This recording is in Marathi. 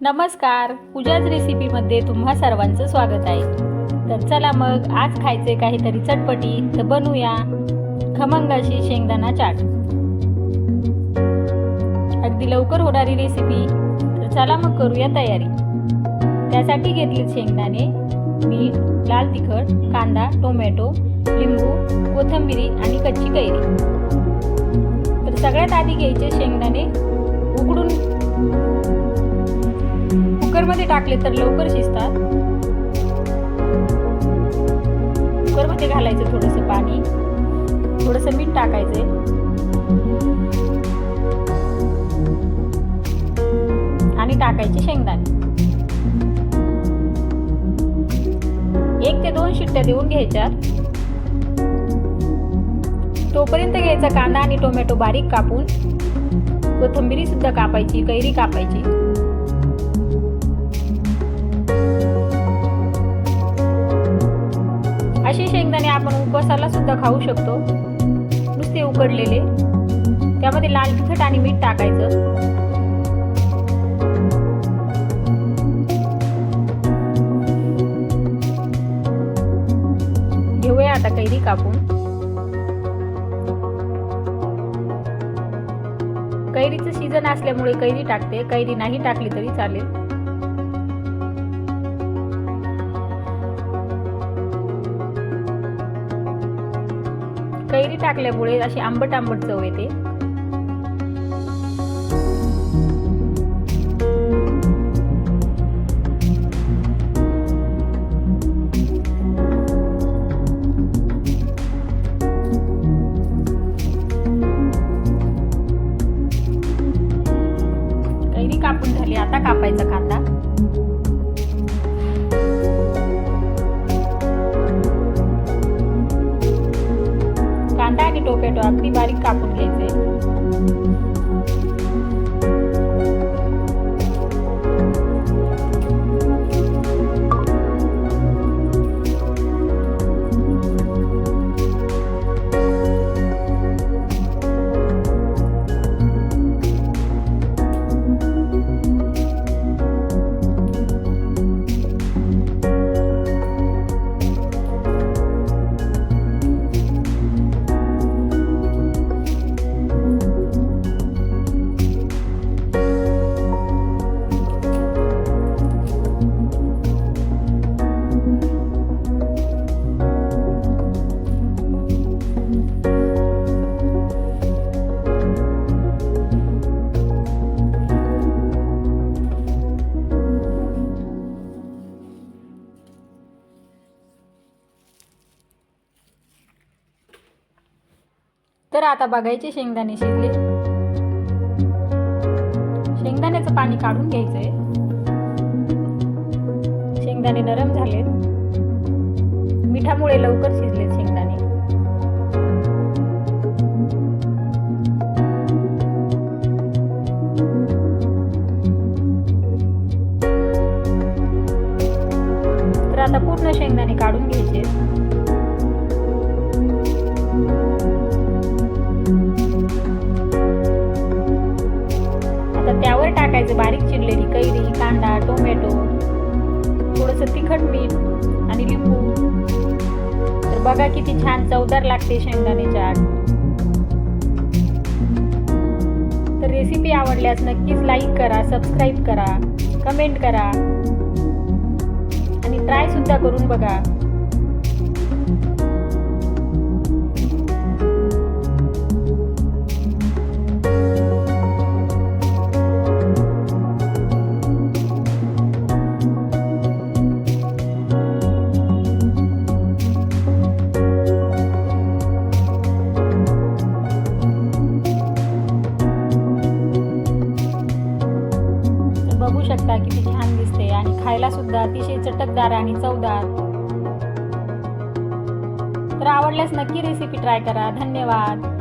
नमस्कार. पूजाच रेसिपीमध्ये तुम्हा सर्वांचं स्वागत आहे. तर चला मग आज खायचे काहीतरी चटपटी तर बनवूया खमंगाशी शेंगदाणा चाट. अगदी लवकर होणारी रेसिपी तर चला मग करूया तयारी. त्यासाठी घेतले शेंगदाणे मीठ लाल तिखट कांदा टोमॅटो लिंबू कोथिंबिरी आणि कच्ची कैरी. तर सगळ्यात आधी घ्यायचे शेंगदाणे उकडून कुकरमध्ये टाकले तर लवकर शिजतात. कुकरमध्ये घालायचं थोडंसं पाणी थोडंसं मीठ टाकायचंय आणि टाकायचे शेंगदाणे. एक ते दोन शिट्ट्या देऊन घ्यायच्या तोपर्यंत घ्यायचा कांदा आणि टोमॅटो बारीक कापून. कोथंबिरी सुद्धा कापायची कैरी कापायची. आपण उपवासाला सुद्धा खाऊ शकतो. नुसते उकडलेले. त्यामध्ये लाल तिखट आणि मीठ टाकायचं. घेऊया आता कैरी कापून. कैरीचं सीझन असल्यामुळे कैरी टाकते. कैरी नाही टाकली तरी चालेल. कैरी टाकल्यामुळे अशी आंबट आंबट चव येते. तर आता बघायचे शेंगदाणे शिजले. शेंगदाण्याचं पाणी काढून घ्यायचंय. शेंगदाणे नरम झालेत. मिठामुळे लवकर शिजलेत शेंगदाणे. तर आता पूर्ण शेंगदाणे काढून घ्यायचे थोडंसं तिखट मीठ आणि लिंबू. तर बघा किती छान चवदार लागते शेंगदाणे चाट तर रेसिपी आवडल्यास नक्कीच लाईक करा सबस्क्राईब करा कमेंट करा. आणि ट्राय सुद्धा करून बघा. खायला सुद्धा अतिशय चटकदार आणि चवदार. तर आवडल्यास नक्की रेसिपी ट्राय करा. धन्यवाद.